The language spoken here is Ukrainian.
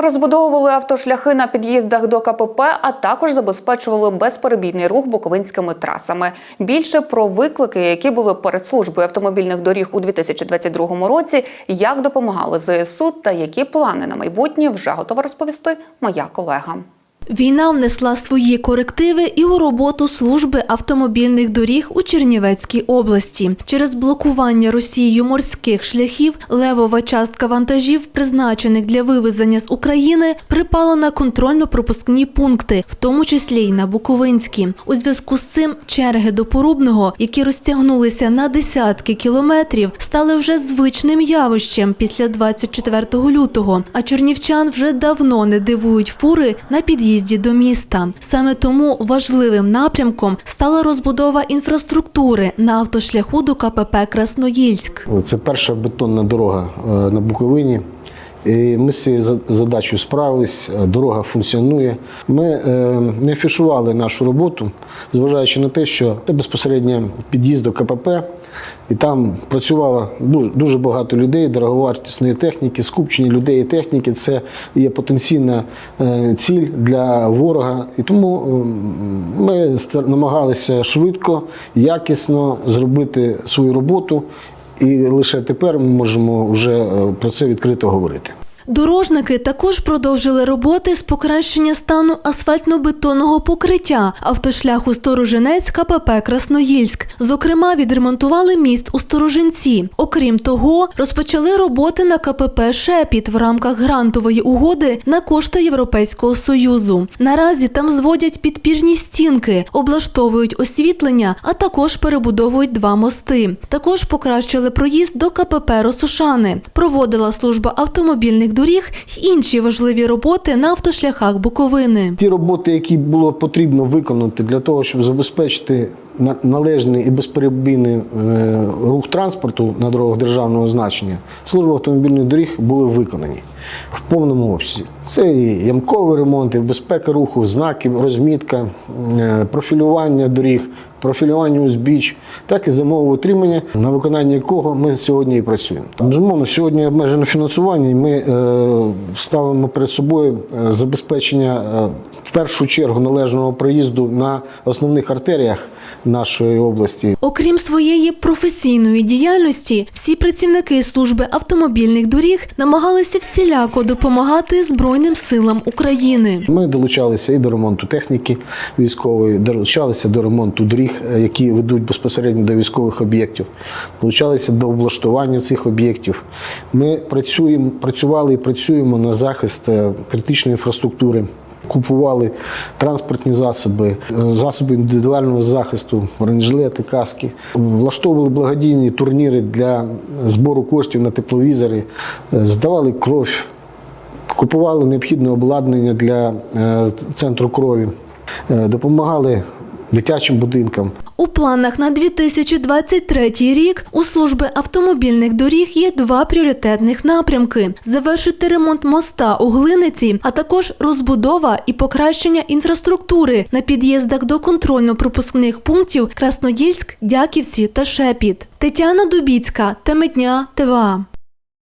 Розбудовували автошляхи на під'їздах до КПП, а також забезпечували безперебійний рух буковинськими трасами. Більше про виклики, які були перед службою автомобільних доріг у 2022 році, як допомагали ЗСУ та які плани на майбутнє вже готова розповісти моя колега. Війна внесла свої корективи і у роботу служби автомобільних доріг у Чернівецькій області. Через блокування Росією морських шляхів левова частка вантажів, призначених для вивезення з України, припала на контрольно-пропускні пункти, в тому числі й на Буковинські. У зв'язку з цим черги до Порубного, які розтягнулися на десятки кілометрів, стали вже звичним явищем після 24 лютого. А чернівчан вже давно не дивують фури на під'їзді до міста. Саме тому важливим напрямком стала розбудова інфраструктури на автошляху до КПП Красноїльськ. Це перша бетонна дорога е, на Буковині. І ми з цією за- задачею справились, е, дорога функціонує. Ми е, не афішували нашу роботу, зважаючи на те, що це безпосередньо під'їзд до КПП, і там працювало дуже, багато людей, дороговартісної техніки, скупчення людей і техніки. Це є потенційна е, ціль для ворога. І тому ми намагалися швидко, якісно зробити свою роботу. І лише тепер ми можемо вже е, про це відкрито говорити. Дорожники також продовжили роботи з покращення стану асфальтно-бетонного покриття автошляху Сторожинець КПП Красноїльськ. Зокрема, відремонтували міст у Сторожинці. Окрім того, розпочали роботи на КПП Шепіт в рамках грантової угоди на кошти Європейського союзу. Наразі там зводять підпірні стінки, облаштовують освітлення, а також перебудовують два мости. Також покращили проїзд до КПП Росушани. Проводила служба автомобільних доріг й інші важливі роботи на автошляхах Буковини. Ті роботи, які було потрібно виконати для того, щоб забезпечити належний і безперебійний е, рух транспорту на дорогах державного значення, служба автомобільних доріг були виконані в повному обсязі. Це і ямковий ремонт, безпека руху, знаки, розмітка, е, профілювання доріг, профілювання узбіч, так і зимове утримання, на виконання якого ми сьогодні і працюємо. Безумовно, сьогодні обмежено фінансування, і ми е, ставимо перед собою забезпечення в першу чергу належного проїзду на основних артеріях нашої області. Окрім своєї професійної діяльності, всі працівники служби автомобільних доріг намагалися всіляко допомагати Збройним силам України. Ми долучалися і до ремонту техніки військової, долучалися до ремонту доріг, е, які ведуть безпосередньо до військових об'єктів, долучалися до облаштування цих об'єктів. Ми працюємо, працювали і працюємо на захист е, критичної інфраструктури. Купували транспортні засоби, е, засоби індивідуального захисту, бронежилети, каски, влаштовували благодійні турніри для збору коштів на тепловізори, е, здавали кров, купували необхідне обладнання для е, центру крові, допомагали дитячим будинкам. У планах на 2023 рік у служби автомобільних доріг є два пріоритетних напрямки: завершити ремонт моста у Глиниці, а також розбудова і покращення інфраструктури на під'їздах до контрольно-пропускних пунктів Красноїльськ, Дяківці та Шепіт. Тетяна Дубіцька, Темедня, ТВА.